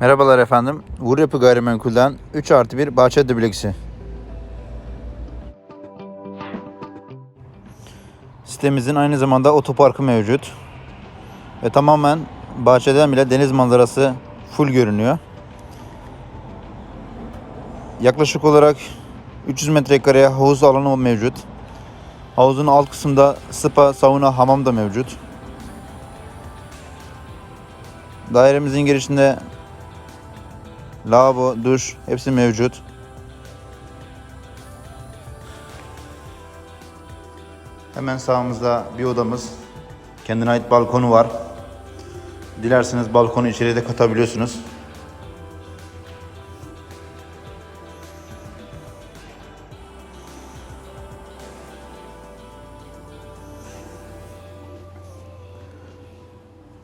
Merhabalar efendim. Vur Yapı Gayrimenkul'den 3 artı 1 bahçe dubleksi. Sitemizin aynı zamanda otoparkı mevcut. Ve tamamen bahçeden bile deniz manzarası full görünüyor. Yaklaşık olarak 300 metrekareye havuz alanı mevcut. Havuzun alt kısmında spa, sauna, hamam da mevcut. Dairemizin girişinde lavabo, duş hepsi mevcut. Hemen sağımızda bir odamız. Kendine ait balkonu var. Dilerseniz balkonu içeriye de katabiliyorsunuz.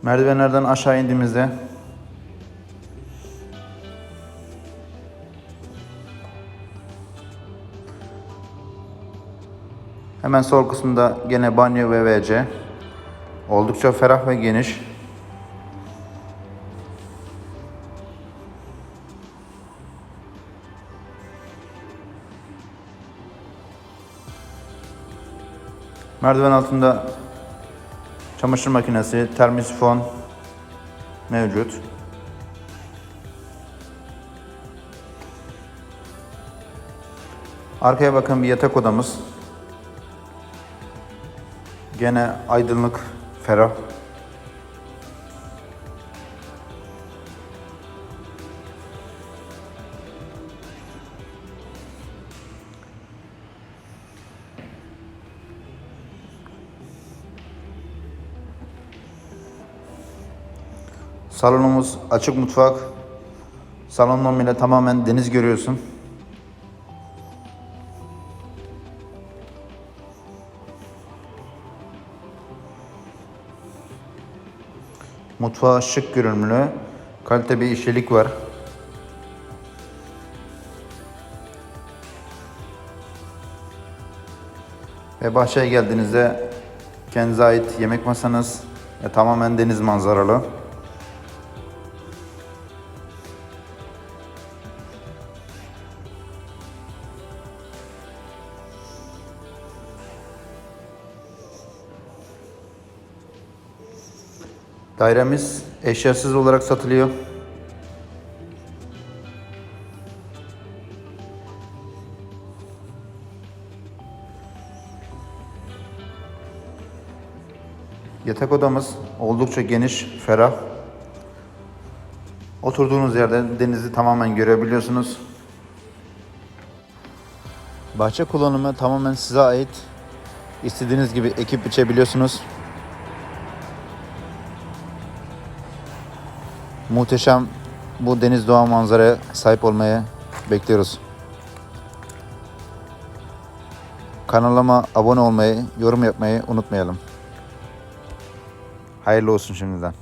Merdivenlerden aşağı indiğimizde hemen sol kısmında gene banyo ve WC. Oldukça ferah ve geniş. Merdiven altında çamaşır makinesi, termosifon mevcut. Arkaya bakın bir yatak odamız. Gene aydınlık, ferah. Salonumuz açık mutfak. Salondan bile tamamen deniz görüyorsun. Mutfağı şık görünümlü. Kalite bir işçilik var. Ve bahçeye geldiğinizde kendinize ait yemek masanız ve tamamen deniz manzaralı. Dairemiz eşyasız olarak satılıyor. Yatak odamız oldukça geniş, ferah. Oturduğunuz yerde denizi tamamen görebiliyorsunuz. Bahçe kullanımı tamamen size ait. İstediğiniz gibi ekip biçebiliyorsunuz. Muhteşem bu deniz doğa manzaraya sahip olmaya bekliyoruz. Kanalıma abone olmayı, yorum yapmayı unutmayalım. Hayırlı olsun şimdiden.